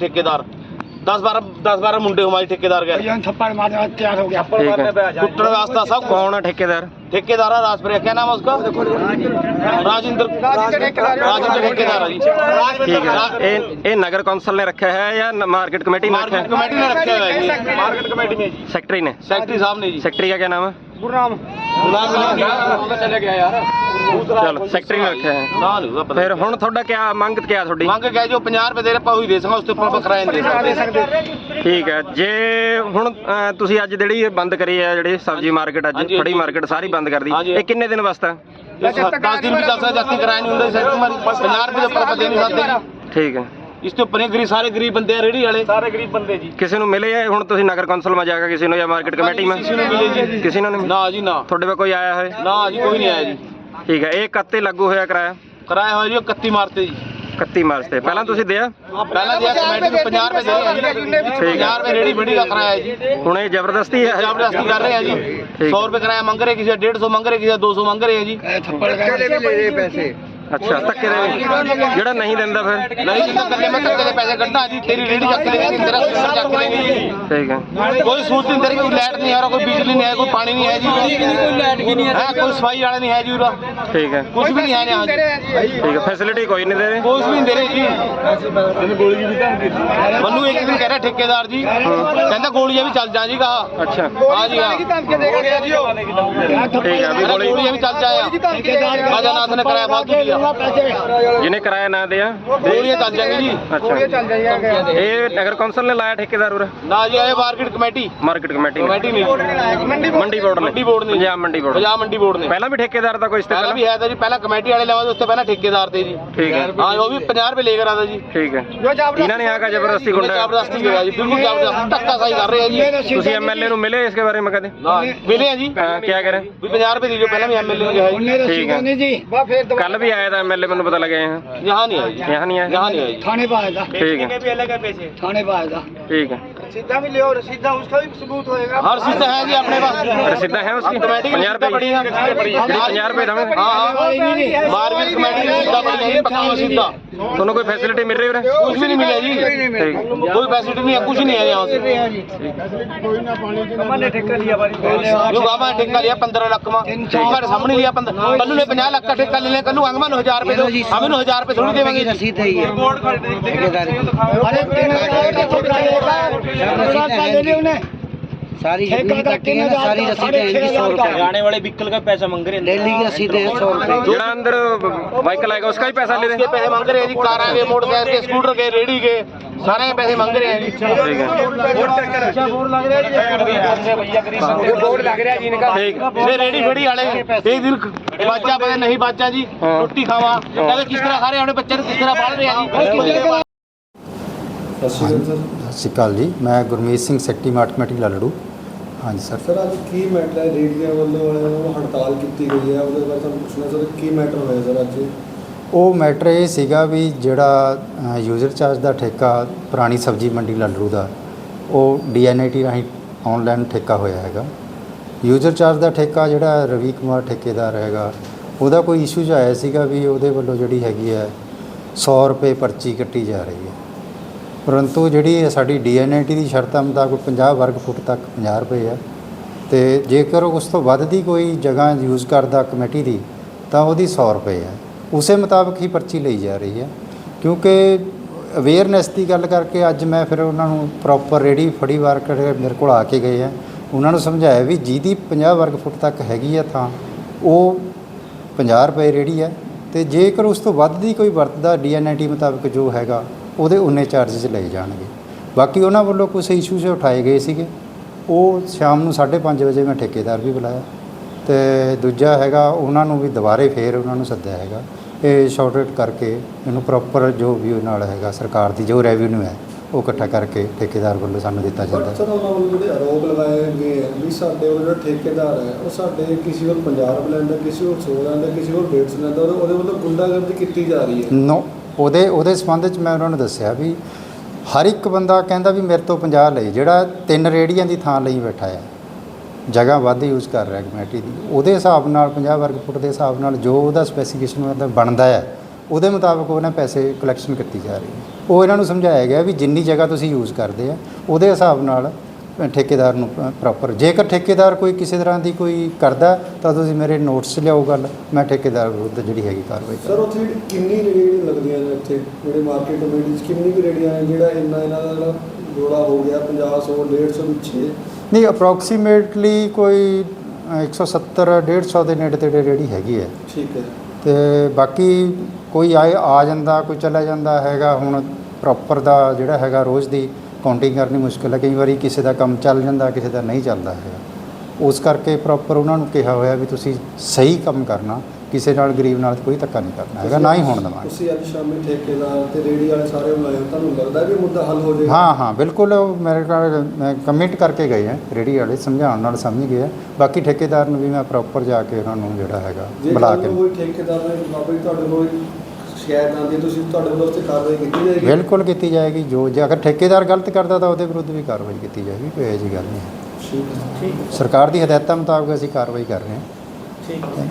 ठेकेदार दस बारह दस बारह मुंडे हमारे ठेकेदार गए भैया थप्पड़ मारने वाला तैयार हो गया ठीक है टुट्टन वास्ता सब कौन है ठेकेदार ठेकेदार है राजप्रिया क्या नाम है उसका राजेंद्र राजेंद्र ठेकेदार है जी ठीक है ये ये नगर कौंसिल ने रखा है या न- मार्केट कमेटी ने रखा मार्केट है कमेटी ने रखे हुए हैं जी मार्केट कमेटी में जी सेक्रेटरी ने सेक्रेटरी साहब ने जी सेक्रेटरी का क्या नाम है ਗੁਰਨਾਮ। ਗੁਲਾਮ ਚਲੇ ਗਿਆ ਯਾਰ। ਚਲ ਸੈਕਟਰੀ ਨੇ ਰੱਖਿਆ ਨਾ ਨਹੀਂ ਉਹਦਾ ਪਤਾ ਫਿਰ ਹੁਣ ਤੁਹਾਡਾ ਕੀ ਮੰਗ ਕਿਆ ਤੁਹਾਡੀ? ਮੰਗ ਕੇ ਜੋ 50 ਰੁਪਏ ਦੇ ਰਿਹਾ ਪਾਉ ਹੀ ਦੇ ਸਕਾਂ ਉਸ ਤੋਂ ਉੱਪਰ ਆਪਾਂ ਕਿਰਾਇਆ ਦੇ ਸਕਦੇ। ਠੀਕ ਹੈ ਜੇ ਹੁਣ ਤੁਸੀਂ ਅੱਜ ਜਿਹੜੀ ਬੰਦ ਕਰੀ ਹੈ ਜਿਹੜੀ ਸਬਜ਼ੀ ਮਾਰਕੀਟ ਅੱਜ ਫੜੀ ਮਾਰਕੀਟ ਸਾਰੀ ਬੰਦ ਕਰਦੀ ਇਹ ਕਿੰਨੇ ਦਿਨ ਵਾਸਤੇ? ਹੈ? ਦਿਨ ਵੀ ਦੱਸਦਾ ਜਾਤੀ ਕਿਰਾਇਆ ਨਹੀਂ ਹੁੰਦਾ ਸੈਕਟਰੀ ਮਾਰੀ 50 ਰੁਪਏ ਦੇ ਉੱਪਰ ਆਪਾਂ ਦੇ ਨਹੀਂ ਸਕਦੇ। ਠੀਕ ਹੈ। ਇਸ ਤੋਂ ਉੱਪਰ ਇਹ ਸਾਰੇ ਗਰੀਬ ਬੰਦੇ ਆ ਰੇੜੀ ਵਾਲੇ। ਸਾਰੇ ਗਰੀਬ ਬੰਦੇ ਜੀ। ਕਿਸੇ ਨੂੰ ਮਿਲੇ ਹੈ ਹੁਣ ਤੁਸੀਂ ਨਗਰ ਕੌਂਸਲ ਮਾ ਜਾ ਕੇ ਕਿਸੇ ਨੂੰ ਜਾਂ ਮਾਰਕੀਟ ਕਮੇਟੀ ਮਾ? ਕਿਸੇ ਨੂੰ ਨਹੀਂ ਨਾ ਜੀ ਨਾ। ਤੁਹਾਡੇ ਕੋਈ ਆਇਆ ਹੋਏ? ਨਾ ਜੀ ਕੋਈ ਨਹੀਂ ਆਇਆ ਜੀ। ਠੀਕ ਹੈ ਇਹ ਕੱਤੇ ਲਾਗੂ ਹੋਇਆ ਕਿਰਾਇਆ? ਕਿਰਾਇਆ ਹੋਇਆ ਜੀ 31 ਮਾਰਚ ਤੇ ਜੀ। 31 ਮਾਰਚ ਤੇ। ਪਹਿਲਾਂ ਤੁਸੀਂ ਦਿਆ? ਪਹਿਲਾਂ ਦਿਆ ਕਮੇਟੀ ਨੂੰ 50 ਰੁਪਏ ਦੇ ਠੀਕ 50 ਰੁਪਏ ਰੇੜੀ ਬੜੀ ਦਾ ਕਿਰਾਇਆ ਜੀ। ਹੁਣ ਇਹ ਜ਼ਬਰਦਸਤੀ ਹੈ? ਜ਼ਬਰਦਸਤੀ ਕਰ ਰਹੇ ਆ ਜੀ। 100 ਰੁਪਏ ਕਿਰਾਇਆ ਮੰਗ ਰਹੇ ਕਿਸੇ 150 ਮੰਗ ਰਹੇ ਕਿਸੇ 200 ਮੰਗ ਰਹੇ ਆ ਜੀ। ਥੱਪੜ ਕਰ ਪੈਸੇ। ਅੱਛਾ ਧੱਕੇ ਦੇ। ਜਿਹੜਾ ਨਹੀਂ ਦਿੰਦਾ ਫਿਰ? ਨਹੀਂ ਜੀ ਤਾਂ ਕੱਲੇ ਮੈਂ ਕੱਲੇ ਦੇ ਪੈਸੇ ਕੱਢਾਂ ਜੀ ਤੇਰੀ ਰੇੜੀ ਚੱਕ ਲੈਂਗੇ ਤੇਰਾ ਸਿਸਟਮ ਚੱਕ ਜੀ ਠੀਕ ਹੈ। ਕੋਈ ਸਹੂਲਤ ਨਹੀਂ ਤੇਰੀ ਕੋਈ ਲਾਈਟ ਨਹੀਂ ਹੈ ਉਰਾ, ਕੋਈ ਬਿਜਲੀ ਨਹੀਂ ਹੈ ਕੋਈ ਪਾਣੀ ਨਹੀਂ ਹੈ ਜੀ। ਕੋਈ ਲਾਈਟ ਵੀ ਨਹੀਂ ਹੈ ਕੋਈ ਸਫ਼ਾਈ ਵਾਲਾ ਨਹੀਂ ਹੈ ਜੀ ਉਰਾ। ਠੀਕ ਹੈ। ਕੁਝ ਵੀ ਨਹੀਂ ਹੈ यहाँ ਜੀ। ਠੀਕ ਹੈ ਫੈਸਿਲਿਟੀ ਕੋਈ ਨਹੀਂ ਦੇ ਰਹੇ? ਕੁਝ ਵੀ ਨਹੀਂ ਦੇ ਰਹੇ ਜੀ। ਮੈਨੂੰ ਇੱਕ ਦਿਨ ਕਹਿ ਰਿਹਾ ਠੇਕੇਦਾਰ ਜੀ ਕਹਿੰਦਾ ਗੋਲੀਆਂ ਵੀ ਚੱਲ ਜਾ ਜੀ ਕਹਾ ਅੱਛਾ ਹਾਂ ਜੀ ਹਾਂ ਠੀਕ ਹੈ ਵੀ ਕਹਿੰਦਾ ਗੋਲੀ ਗੋਲੀਆਂ ਵੀ ਚੱਲ ਜਾਇਆ ਰਾਜਾਨਾਥ ਨੇ ਕਰਾਇਆ ਫਾਲਤੂ ਜਿਹਨੇ ਕਿਰਾਇਆ ਨਾ ਦਿਆ। ਗੋਲੀਆਂ ਚੱਲ ਜਾਣਗੀਆਂ ਜੀ। ਗੋਲੀਆਂ ਚੱਲ ਜਾਣਗੀਆਂ ਇਹ ਨਗਰ ਕੌਂਸਲ ਨੇ ਲਾਇਆ ਠੇਕੇਦਾਰ ਉਰੇ? ਨਾ ਜੀ ਇਹ market committee. Market committee committee ਨਹੀਂ। ਮੰਡੀ ਬੋਰਡ ਨੇ ਮੰਡੀ ਬੋਰਡ ਨੇ। ਪੰਜਾਬ ਮੰਡੀ ਬੋਰਡ ਪੰਜਾਬ ਮੰਡੀ ਬੋਰਡ ਨੇ। ਪਹਿਲਾਂ ਵੀ ਠੇਕੇਦਾਰ ਦਾ ਕੋਈ ਇਸ ਤੇ ਪਹਿਲਾਂ ਵੀ ਹੈ ਤਾਂ ਜੀ ਪਹਿਲਾਂ ਕਮੇਟੀ ਵਾਲੇ ਲੈਵਲ ਉਸ ਤੋਂ ਪਹਿਲਾਂ ਠੇਕੇਦਾਰ ਤੇ ਜੀ। ਠੀਕ ਹੈ। ਹਾਂ ਉਹ ਵੀ 50 ਰੁਪਏ ਲੈ ਕੇ ਆਦਾ ਜੀ। ਠੀਕ ਹੈ। ਇਹਨਾਂ ਨੇ ਆ ਕੇ ਜ਼ਬਰਦਸਤੀ ਗੁੰਡਾ ਜ਼ਬਰਦਸਤੀ ਕਰਿਆ ਜੀ ਬਿਲਕੁਲ ਜ਼ਬਰਦਸਤੀ ਧੱਕਾ ਸਾਈ ਕਰ ਰਹੇ ਆ ਜੀ ਤੁਸੀਂ ਐਮਐਲਏ ਨੂੰ ਮਿਲੇ ਇਸ ਦੇ ਬਾਰੇ ਮੈਂ ਕਹਿੰਦੇ ਮਿਲੇ ਆ ਜੀ। ਕੀ ਕਹਿ ਰਹੇ? ਵੀ 50 ਰੁਪਏ ਦੇ ਜੋ ਪਹਿਲਾਂ ਵੀ ਐਮਐਲਏ ਨੂੰ ਕਿਹਾ ਜੀ ਠੀਕ ਹੈ। ਕੱਲ ਵੀ ਆਇਆ शिकायत है एमएलए मैंने पता लगे यहाँ यहाँ नहीं आएगी यहाँ नहीं आएगी यहाँ नहीं आएगी थाने पर आएगा ठीक है थाने पर आएगा ठीक है सीधा भी ले और सीधा उसका भी सबूत होएगा हर सीधा है जी अपने पास रसीदा है उसकी पंजाब रुपए पड़ी है पंजाब रुपए हमें मारवील कमेटी सीधा पड़ी है पक्का सीधा दोनों कोई फैसिलिटी मिल रही है कुछ भी नहीं मिला जी कोई फैसिलिटी नहीं है कुछ नहीं है यहाँ से ठेका लिया जो बाबा ने ठेका लिया पंद्रह लाख में हमारे सामने लिया पंद्रह कल ने पंजाह लाख का ठेका ले लिया कल अंगमा नौ हजार रुपए हमें नौ हजार रुपए थोड़ी देवेंगे रसीद है ये ठेकेदार की अरे तीन हजार का ठेका लेगा हजार का ले लिया उन्हें सारी ठेका जितनी का कटी तीन है ना सारी हजार रसीदें हैं इनकी सौ रुपए जाने वाले व्हीकल का पैसा मांग रहे डेली की रसीदें हैं सौ रुपए ਜਿਹੜਾ ਅੰਦਰ ਵਾਹੀਕਲ ਆਏਗਾ उसका ही पैसा ले इसके रहे पैसे मांग रहे हैं जी कार के मोटरसाइकिल के स्कूटर के रेडी के सारे पैसे मांग रहे हैं जी ठीक है बोर्ड लग रहा है जी इनका ठीक ये रेडी फेडी वाले एक दिन बच्चा पता नहीं बच्चा जी हाँ। रोटी खावा कहते किस तरह खा रहे हैं अपने बच्चे को किस तरह पाल रहे हैं जी ਸਤਿ ਸ਼੍ਰੀ ਅਕਾਲ ਜੀ। ਮੈਂ ਗੁਰਮੀਤ ਸਿੰਘ ਸੈਕਟਰੀ ਕਮੇਟੀ ਲਾਲੜੂ ਹਾਂਜੀ ਸਰ। ਸਰ ਅੱਜ ਕੀ ਮੈਟਰ ਹੈ? ਰੇਡੀਆਂ ਵੱਲੋਂ ਹੜਤਾਲ ਕੀਤੀ ਗਈ ਹੈ ਉਹਦੇ ਬਾਰੇ ਤੁਹਾਨੂੰ ਪੁੱਛਣਾ ਸਰ ਕੀ ਮੈਟਰ ਹੋਇਆ ਸਰ ਅੱਜ? ਉਹ ਮੈਟਰ ਇਹ ਸੀਗਾ ਵੀ ਜਿਹੜਾ ਯੂਜ਼ਰ ਚਾਰਜ ਦਾ ਠੇਕਾ ਪੁਰਾਣੀ ਸਬਜ਼ੀ ਮੰਡੀ ਲਾਲੜੂ ਦਾ ਉਹ ਡੀਐਨਆਈਟੀ ਰਾਹੀਂ ਆਨਲਾਈਨ ਠੇਕਾ ਹੋਇਆ ਹੈਗਾ। ਯੂਜ਼ਰ ਚਾਰਜ ਦਾ ਠੇਕਾ ਜਿਹੜਾ ਰਵੀ ਕੁਮਾਰ ਠੇਕੇਦਾਰ ਹੈਗਾ ਉਹਦਾ ਕੋਈ ਇਸ਼ੂ ਜਿਹਾ ਆਇਆ ਸੀਗਾ ਵੀ ਉਹਦੇ ਵੱਲੋਂ ਜਿਹੜੀ ਹੈਗੀ ਹੈ 100 ਰੁਪਏ ਪਰਚੀ ਕੱਟੀ ਜਾ ਰਹੀ ਹੈ। ਪਰੰਤੂ ਜਿਹੜੀ ਸਾਡੀ ਡੀਐਨਆਈਟੀ ਦੀ ਸ਼ਰਤਾਂ ਮੁਤਾਬਕ 50 ਵਰਗ ਫੁੱਟ ਤੱਕ 50 ਰੁਪਏ ਹੈ। ਤੇ ਜੇਕਰ ਉਸ ਤੋਂ ਵੱਧ ਦੀ ਕੋਈ ਜਗ੍ਹਾ ਯੂਜ਼ ਕਰਦਾ ਕਮੇਟੀ ਦੀ, ਤਾਂ ਉਹਦੀ 100 ਰੁਪਏ ਹੈ। ਉਸੇ ਮੁਤਾਬਕ ਹੀ ਪਰਚੀ ਲਈ ਜਾ ਰਹੀ ਹੈ। ਕਿਉਂਕਿ ਅਵੇਅਰਨੈਸ ਦੀ ਗੱਲ ਕਰਕੇ ਅੱਜ ਮੈਂ ਫਿਰ ਉਹਨਾਂ ਨੂੰ ਪ੍ਰੋਪਰ ਰੇਡੀ ਫੜੀ ਵਾਰ ਕਰ ਮੇਰੇ ਕੋਲ ਆ ਕੇ ਗਏ ਆ ਉਹਨਾਂ ਨੂੰ ਸਮਝਾਇਆ ਵੀ ਜਿਹਦੀ 50 ਵਰਗ ਫੁੱਟ ਤੱਕ ਹੈਗੀ ਆ ਥਾਂ, ਉਹ 50 ਰੁਪਏ ਰੇੜੀ ਹੈ। ਤੇ ਜੇਕਰ ਉਸ ਤੋਂ ਵੱਧ ਦੀ ਕੋਈ ਵਰਤਦਾ ਡੀਐਨਆਈਟੀ ਮੁਤਾਬਕ ਜੋ ਹੈਗਾ ਉਹਦੇ ਉਨੇ ਚਾਰजेस ਲਏ ਜਾਣਗੇ। ਬਾਕੀ ਉਹਨਾਂ ਵੱਲੋਂ ਕੁਝ ਇਸ਼ੂਸ ਉਠਾਏ ਗਏ ਸੀਗੇ। ਉਹ ਸ਼ਾਮ ਨੂੰ 5:30 ਵਜੇ ਮੈਂ ਠੇਕੇਦਾਰ ਵੀ ਬੁਲਾਇਆ। ਤੇ ਦੂਜਾ ਹੈਗਾ ਉਹਨਾਂ ਨੂੰ ਵੀ ਦੁਬਾਰੇ ਫੇਰ ਉਹਨਾਂ ਨੂੰ ਸੱਦਿਆ ਹੈਗਾ। ਇਹ ਸ਼ਾਰਟਡ ਕਰਕੇ ਇਹਨੂੰ ਪ੍ਰੋਪਰ ਜੋ ਵੀ ਉਹ ਨਾਲ ਹੈਗਾ ਸਰਕਾਰ ਦੀ ਜੋ ਰੈਵਨਿਊ ਹੈ ਉਹ ਇਕੱਠਾ ਕਰਕੇ ਠੇਕੇਦਾਰ ਵੱਲੋਂ ਸਾਨੂੰ ਦਿੱਤਾ ਜਾਂਦਾ। ਬਟ ਸਰ ਉਹਨਾਂ ਵੱਲੋਂ ਜਿਹੜੇ ਆਰੋਪ ਲਗਾਏ ਗਏ ਹੈ ਵੀ ਸਾਡੇ ਉਹ ਜਿਹੜਾ ਠੇਕੇਦਾਰ ਹੈ ਉਹ ਸਾਡੇ ਕਿਸੇ ਹੋਰ 50 ਰੁਪਏ ਲੈਂਦਾ ਕਿਸੇ ਹੋਰ 100 ਲੈਂਦਾ ਕਿਸੇ ਹੋਰ 150 ਲੈਂਦਾ ਉਹਦੇ ਵੱਲੋਂ ਗੁੰਡਾਗਰਦੀ ਕੀਤੀ ਜਾ ਰਹੀ ਹੈ। ਨੋ ਉਹਦੇ ਉਹਦੇ ਸੰਬੰਧ ਚ ਮੈਂ ਉਹਨਾਂ ਨੂੰ ਦੱਸਿਆ ਵੀ ਹਰ ਇੱਕ ਬੰਦਾ ਕਹਿੰਦਾ ਵੀ ਮੇਰੇ ਤੋਂ 50 ਲਈ, ਜਿਹੜਾ ਤਿੰਨ ਰੇੜੀਆਂ ਦੀ ਥਾਂ ਲਈ ਬੈਠਾ ਹੈ, ਜਗ੍ਹਾ ਵੱਧ ਯੂਜ਼ ਕਰ ਰਿਹਾ ਕਮੇਟੀ ਦੀ, ਉਹਦੇ ਹਿਸਾਬ ਨਾਲ 50 ਵਰਗ ਫੁੱਟ ਦੇ ਹਿਸਾਬ ਨਾਲ ਜੋ ਉਹਦਾ ਸਪੈਸੀਫਿਕੇਸ਼ਨ ਉਹਦਾ ਬਣਦਾ ਹੈ, ਉਹਦੇ ਮੁਤਾਬਕ ਉਹਨਾਂ ਪੈਸੇ ਕਲੈਕਸ਼ਨ ਕੀਤੀ ਜਾ ਰਹੀ ਹੈ। ਉਹ ਇਹਨਾਂ ਨੂੰ ਸਮਝਾਇਆ ਗਿਆ ਵੀ ਜਿੰਨੀ ਜਗ੍ਹਾ ਤੁਸੀਂ ਯੂਜ਼ ਕਰਦੇ ਆ, ਉਹਦੇ ਹਿਸਾਬ ਨਾਲ ਠੇਕੇਦਾਰ ਨੂੰ ਪ੍ਰੋਪਰ ਜੇਕਰ ਠੇਕੇਦਾਰ ਕੋਈ ਕਿਸੇ ਤਰ੍ਹਾਂ ਦੀ ਕੋਈ ਕਰਦਾ ਤਾਂ ਤੁਸੀਂ ਮੇਰੇ ਨੋਟਸ 'ਚ ਲਿਆਓ ਗੱਲ। ਮੈਂ ਠੇਕੇਦਾਰ ਵਿਰੁੱਧ ਜਿਹੜੀ ਹੈਗੀ ਕਾਰਵਾਈ ਸਰ ਉੱਥੇ ਕਿੰਨੀ ਰੇੜੀਆਂ ਲੱਗਦੀਆਂ ਨੇ ਉੱਥੇ ਜਿਹੜੇ ਮਾਰਕੀਟ ਕਮੇਟੀ 'ਚ ਕਿੰਨੀ ਕੁ ਰੇੜੀਆਂ ਨੇ? ਜਿਹੜਾ ਇੰਨਾ ਇਹਨਾਂ ਦਾ ਜਿਹੜਾ ਜੋੜਾ ਹੋ ਗਿਆ 50 100 150 ਪਿੱਛੇ ਨਹੀਂ ਅਪਰੋਕਸੀਮੇਟਲੀ ਕੋਈ ਅ, 170 150 ਦੇ ਨੇੜੇ ਤੇੜੇ ਰੇੜੀ ਹੈਗੀ ਹੈ। ਠੀਕ ਹੈ। ਤੇ ਬਾਕੀ ਕੋਈ ਆਏ ਆ ਜਾਂਦਾ ਕੋਈ ਚਲਾ ਜਾਂਦਾ ਹੈਗਾ ਹੁਣ ਪ੍ਰੋਪਰ ਦਾ ਜਿਹੜਾ ਹੈਗਾ ਰੋਜ਼ ਦੀ ਕਾਊਂਟਿੰਗ ਕਰਨੀ ਮੁਸ਼ਕਿਲ ਹੈ। ਕਈ ਵਾਰੀ ਕਿਸੇ ਦਾ ਕੰਮ ਚੱਲ ਜਾਂਦਾ ਕਿਸੇ ਦਾ ਨਹੀਂ ਚੱਲਦਾ ਹੈਗਾ। ਉਸ ਕਰਕੇ ਪ੍ਰੋਪਰ ਉਹਨਾਂ ਨੂੰ ਕਿਹਾ ਹੋਇਆ ਵੀ ਤੁਸੀਂ ਸਹੀ ਕੰਮ ਕਰਨਾ ਕਿਸੇ ਨਾਲ ਗਰੀਬ ਨਾਲ ਕੋਈ ਧੱਕਾ ਨਹੀਂ ਕਰਨਾ ਹੈਗਾ ਨਾ ਹੀ ਹੋਣ ਦੇਵਾਂਗੇ। ਤੁਸੀਂ ਅੱਜ ਸ਼ਾਮੀ ਠੇਕੇਦਾਰ ਤੇ ਰੇੜੀ ਵਾਲੇ ਸਾਰੇ ਬੁਲਾਏ ਹੋ, ਤੁਹਾਨੂੰ ਲੱਗਦਾ ਵੀ ਮੁੱਦਾ ਹੱਲ ਹੋ ਜਾਏਗਾ? ਹਾਂ ਹਾਂ ਬਿਲਕੁਲ ਮੇਰੇ ਕੋਲ ਕਮਿਟ ਕਰਕੇ ਗਏ ਹੈ ਰੇੜੀ ਵਾਲੇ ਸਮਝਾਉਣ ਨਾਲ ਸਮਝ ਗਏ ਹੈ ਬਾਕੀ ਠੇਕੇਦਾਰ ਨੂੰ ਵੀ ਮੈਂ ਪ੍ਰੋਪਰ ਜਾ ਕੇ ਉਹਨਾਂ ਨੂੰ ਜਿਹੜਾ ਹੈਗਾ ਬੁਲਾ ਕੇ ਕੋਈ ਠੇਕੇਦਾਰ ਨੇ ਬਾਬਾ ਜੀ ਤੁਹਾਡੇ ਕੋਲ ਸ਼ਿਕਾਇਤ ਆਉਂਦੀ ਹੈ, ਤੁਸੀਂ ਤੁਹਾਡੇ ਵੱਲੋਂ ਉਸ ਤੇ ਕਾਰਵਾਈ ਕੀਤੀ ਜਾਏਗੀ? ਬਿਲਕੁਲ ਕੀਤੀ ਜਾਏਗੀ ਜੋ ਜੇ ਅਗਰ ਠੇਕੇਦਾਰ ਗਲਤ ਕਰਦਾ ਤਾਂ ਉਹਦੇ ਵਿਰੁੱਧ ਵੀ ਕਾਰਵਾਈ ਕੀਤੀ ਜਾਏਗੀ ਕੋਈ ਇਹੋ ਜਿਹੀ ਗੱਲ ਨਹੀਂ। ਹੈ। ਠੀਕ ਹੈ। ਸਰਕਾਰ ਦੀ ਹਦਾਇਤਾਂ ਮੁਤਾਬਕ ਅਸੀਂ ਕਾਰਵਾਈ ਕਰ ਰਹੇ ਹਾਂ ਠੀਕ ਹੈ।